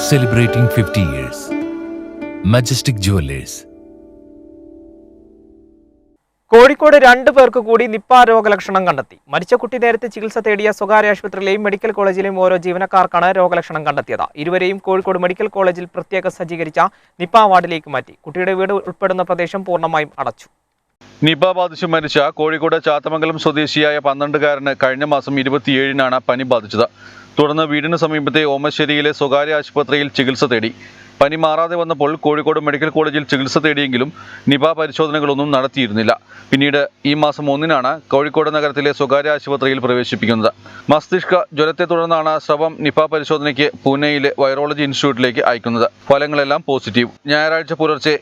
celebrating 50 years. Majestic Jewelers. Kozhikode രണ്ടു പേർക്ക് കൂടി നിപ്പ രോഗലക്ഷണം കണ്ടെത്തി മരിച്ച കുട്ടി നേരത്തെ ചികിത്സ തേടിയ സ്വകാര്യ ആശുപത്രിയിലെയും മെഡിക്കൽ കോളേജിലെയും ഓരോ ജീവനക്കാർക്കാണ് രോഗലക്ഷണം കണ്ടെത്തിയത് ഇരുവരെയും കോഴിക്കോട് മെഡിക്കൽ കോളേജിൽ പ്രത്യേക സജ്ജീകരിച്ച നിപ്പ വാർഡിലേക്ക് മാറ്റി കുട്ടിയുടെ വീട് ഉൾപ്പെടുന്ന പ്രദേശം പൂർണമായും അടച്ചു നിപ ബാധിച്ച് മരിച്ച കോഴിക്കോട് ചാത്തമംഗലം സ്വദേശിയായ പന്ത്രണ്ടുകാരന് കഴിഞ്ഞ മാസം ഇരുപത്തിയേഴിനാണ് പനി ബാധിച്ചത്. തുടർന്ന് വീടിന് സമീപത്തെ ഓമശ്ശേരിയിലെ സ്വകാര്യ ആശുപത്രിയിൽ ചികിത്സ തേടി. പനി മാറാതെ വന്നപ്പോൾ കോഴിക്കോട് മെഡിക്കൽ കോളേജിൽ ചികിത്സ തേടിയെങ്കിലും നിപ പരിശോധനകളൊന്നും നടത്തിയിരുന്നില്ല. പിന്നീട് ഈ മാസം ഒന്നിനാണ് കോഴിക്കോട് നഗരത്തിലെ സ്വകാര്യ ആശുപത്രിയിൽ പ്രവേശിപ്പിക്കുന്നത്. മസ്തിഷ്ക ജ്വരത്തെ തുടർന്നാണ് സ്രവം നിപ പരിശോധനയ്ക്ക് പൂനെയിലെ വൈറോളജി ഇൻസ്റ്റിറ്റ്യൂട്ടിലേക്ക് അയക്കുന്നത്. ഫലങ്ങളെല്ലാം പോസിറ്റീവ്. ഞായറാഴ്ച പുലർച്ചെ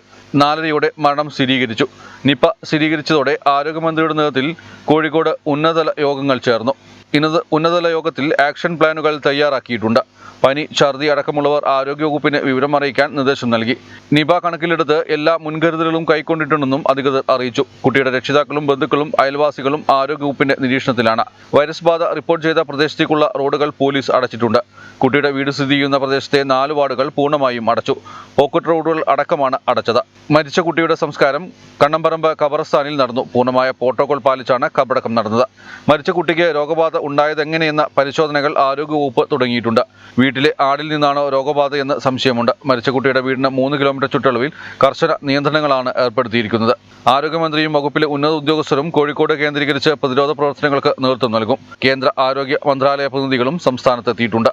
നാലരയോടെ മരണം സ്ഥിരീകരിച്ചു. നിപ സ്ഥിരീകരിച്ചതോടെ ആരോഗ്യമന്ത്രിയുടെ നേതൃത്വത്തിൽ കോഴിക്കോട് ഉന്നതതല യോഗങ്ങൾ ചേർന്നു. ഇന്നത് ഉന്നതതല യോഗത്തിൽ ആക്ഷൻ പ്ലാനുകൾ തയ്യാറാക്കിയിട്ടുണ്ട്. പനി ഛർദി അടക്കമുള്ളവർ ആരോഗ്യവകുപ്പിന് വിവരം അറിയിക്കാൻ നിർദ്ദേശം നൽകി. നിപ കണക്കിലെടുത്ത് എല്ലാ മുൻകരുതലുകളും കൈക്കൊണ്ടിട്ടുണ്ടെന്നും അധികൃതർ അറിയിച്ചു. കുട്ടിയുടെ രക്ഷിതാക്കളും ബന്ധുക്കളും അയൽവാസികളും ആരോഗ്യവകുപ്പിന്റെ നിരീക്ഷണത്തിലാണ്. വൈറസ് ബാധ റിപ്പോർട്ട് ചെയ്ത പ്രദേശത്തേക്കുള്ള റോഡുകൾ പോലീസ് അടച്ചിട്ടുണ്ട്. കുട്ടിയുടെ വീട് സ്ഥിതി ചെയ്യുന്ന പ്രദേശത്തെ നാല് വാർഡുകൾ പൂർണമായും അടച്ചു. പോക്കറ്റ് റോഡുകൾ അടക്കമാണ് അടച്ചത്. മരിച്ച കുട്ടിയുടെ സംസ്കാരം കണ്ണമ്പറമ്പ് ഖബറസ്ഥാനിൽ നടന്നു. പൂർണമായ പ്രോട്ടോകോൾ പാലിച്ചാണ് കബടക്കം നടന്നത്. മരിച്ച കുട്ടിക്ക് രോഗബാധ ഉണ്ടായതെങ്ങനെയെന്ന പരിശോധനകൾ ആരോഗ്യവകുപ്പ് തുടങ്ങിയിട്ടുണ്ട്. വീട്ടിലെ ആടിൽ നിന്നാണോ രോഗബാധയെന്ന് സംശയമുണ്ട്. മരിച്ച കുട്ടിയുടെ വീടിന് മൂന്ന് കിലോമീറ്റർ ചുറ്റളവിൽ കർശന നിയന്ത്രണങ്ങളാണ് ഏർപ്പെടുത്തിയിരിക്കുന്നത്. ആരോഗ്യമന്ത്രിയും വകുപ്പിലെ ഉന്നത ഉദ്യോഗസ്ഥരും കോഴിക്കോട് കേന്ദ്രീകരിച്ച് പ്രതിരോധ പ്രവർത്തനങ്ങൾക്ക് നേതൃത്വം നൽകും. കേന്ദ്ര ആരോഗ്യ മന്ത്രാലയ പ്രതിനിധികളും സംസ്ഥാനത്തെത്തിയിട്ടുണ്ട്.